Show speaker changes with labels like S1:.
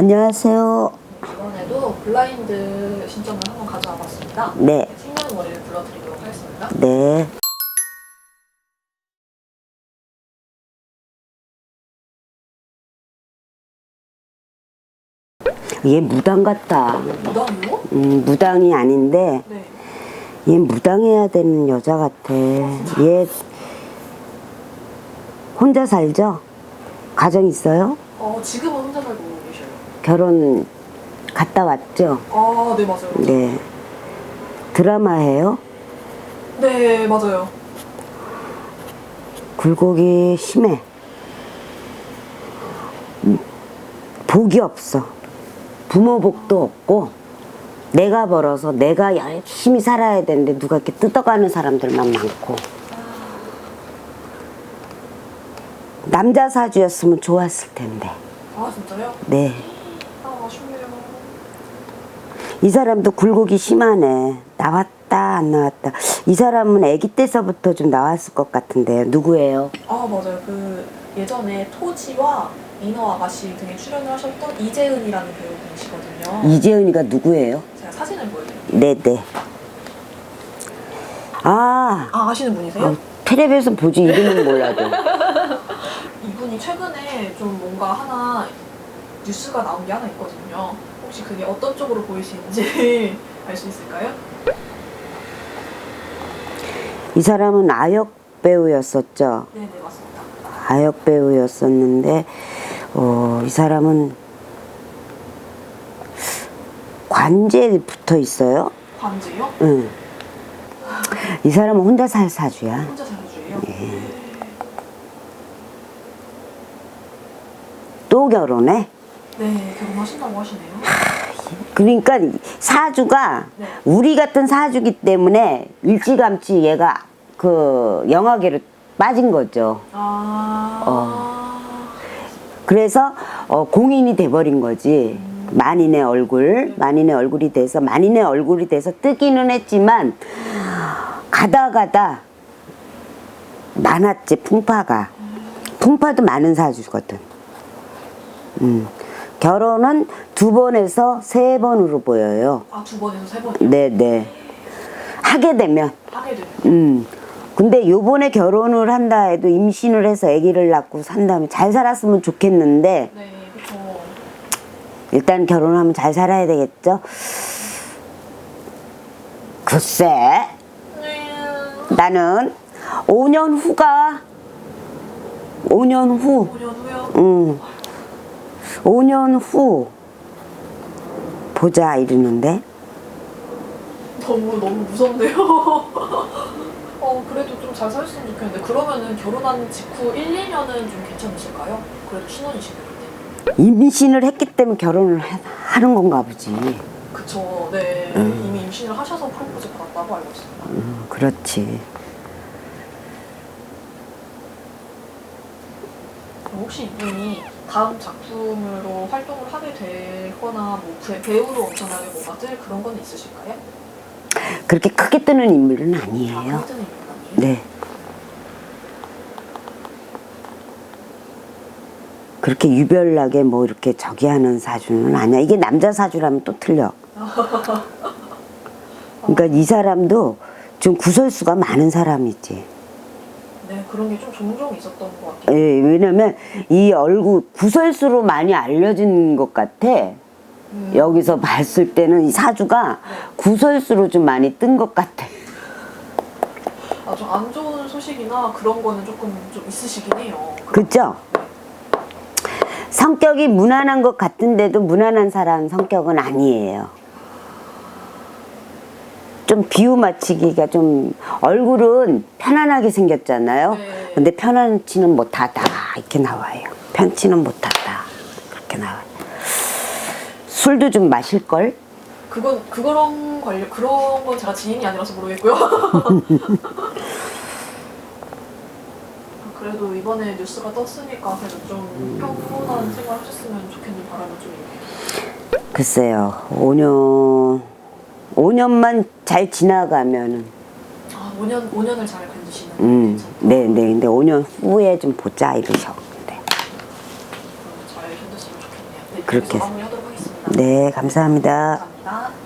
S1: 안녕하세요.
S2: 이번에도 블라인드 신청을 한번 가져와 봤습니다.
S1: 네.
S2: 생년월일을 불러드리도록 하겠습니다.
S1: 네. 얘 무당 같다.
S2: 무당이요?
S1: 음, 무당이 아닌데
S2: 네.
S1: 얘 무당해야 되는 여자 같아. 얘 혼자 살죠? 가정 있어요?
S2: 어, 지금은 혼자 살고 계셔요.
S1: 결혼 갔다 왔죠?
S2: 아, 네, 맞아요.
S1: 네. 드라마 해요?
S2: 네, 맞아요.
S1: 굴곡이 심해. 음, 복이 없어. 부모 복도 없고, 내가 벌어서 내가 열심히 살아야 되는데 누가 이렇게 뜯어가는 사람들만 많고. 남자 사주였으면 좋았을 텐데.
S2: 아, 진짜요?
S1: 네.
S2: 아.
S1: 이 사람도 굴곡이 심하네. 나왔다, 안 나왔다. 이 사람은 아기 때서부터 좀 나왔을 것 같은데. 누구예요?
S2: 아, 맞아요. 그 예전에 토지와 인어 아가씨 등에 출연을 하셨던 이재은이라는 배우분이시거든요.
S1: 이재은이가 누구예요?
S2: 제가 사진을 보여드릴게요.
S1: 네네. 아,
S2: 아, 아시는 분이세요?
S1: 어, 텔레비에서 보지 이름은 몰라도.
S2: 이분이 최근에 좀 뭔가 하나 뉴스가 나온 게 하나 있거든요. 혹시 그게 어떤 쪽으로 보이시는지 알 수 있을까요?
S1: 이 사람은 아역 배우였었죠.
S2: 네, 네, 맞습니다.
S1: 아역 배우였었는데, 어, 이 사람은 관제에 붙어 있어요.
S2: 관제요?
S1: 응. 이 사람은 혼자 살 사주야.
S2: 혼자 사주예요?
S1: 또 결혼해.
S2: 네, 결혼하신다고 하시네요.
S1: 그러니까 사주가
S2: 네.
S1: 우리 같은 사주기 때문에 일찌감치 얘가 그 영화계로 빠진 거죠.
S2: 아,
S1: 그래서 어, 공인이 돼버린 거지. 만인의 얼굴, 만인의 얼굴이 돼서 만인의 얼굴이 돼서 뜨기는 했지만 가다 가다 많았지 풍파가. 풍파도 많은 사주거든. 음. 결혼은 두 번에서 세 번으로 보여요.
S2: 아, 두 번에서 세 번이요?
S1: 네네. 하게 되면.
S2: 하게 되면.
S1: 음. 근데 요번에 결혼을 한다 해도 임신을 해서 아기를 낳고 산다면 잘 살았으면 좋겠는데
S2: 네, 그쵸.
S1: 일단 결혼하면 잘 살아야 되겠죠? 글쎄,
S2: 네.
S1: 나는 5년 후가 5년 후,
S2: 5년 후요?
S1: 음, 5년 후 보자 이러는데
S2: 너무, 너무 무섭네요. 어, 그래도 좀잘 살았으면 좋겠는데, 그러면은 결혼한 직후 1, 2년은 좀 괜찮으실까요? 그래도 신혼이시기.
S1: 임신을 했기 때문에 결혼을 하- 하는 건가 보지.
S2: 그쵸, 네. 이미 임신을 하셔서 프로포즈 받았다고 알고 있습니다.
S1: 음, 그렇지.
S2: 그럼 혹시 이분이 다음 작품으로 활동을 하게 되거나 뭐 배- 배우로 엄청나게 뭐가 뜰 그런 건 있으실까요?
S1: 그렇게 크게 뜨는 인물은
S2: 아,
S1: 아니에요.
S2: 그때는 이분 아니에요?
S1: 네. 그렇게 유별나게 뭐 이렇게 저기 하는 사주는 아니야. 이게 남자 사주라면 또 틀려. 그러니까 이 사람도 좀 구설수가 많은 사람이지.
S2: 네, 그런 게 좀 종종 있었던 것 같아요.
S1: 예, 왜냐면 이 얼굴 구설수로 많이 알려진 것 같아.
S2: 음.
S1: 여기서 봤을 때는 이 사주가 구설수로 좀 많이 뜬 것 같아.
S2: 아, 좀 안 좋은 소식이나 그런 거는 조금 좀 있으시긴 해요.
S1: 그죠? 성격이 무난한 것 같은데도 무난한 사람 성격은 아니에요. 좀 비유 맞추기가 좀 얼굴은 편안하게 생겼잖아요.
S2: 네.
S1: 근데 편안치는 못하다 이렇게 나와요. 편치는 못하다 그렇게 나와요. 술도 좀 마실 걸.
S2: 그건 그런 관련 그런 건 제가 지인이 아니라서 모르겠고요. 그래도 이번에 뉴스가 떴으니까 그래도 좀 평온한 생활 하셨으면 좋겠는 바람을 좀.
S1: 글쎄요, 5년 5년만 잘 지나가면은
S2: 아, 5년 5년을 잘 견디시는
S1: 음. 네, 네. 근데 5년 후에 좀 보자 이러셨는데.
S2: 잘 견뎠으면 좋겠네요. 네.
S1: 그렇게.
S2: 마무리하도록 하겠습니다.
S1: 네, 감사합니다.
S2: 감사합니다.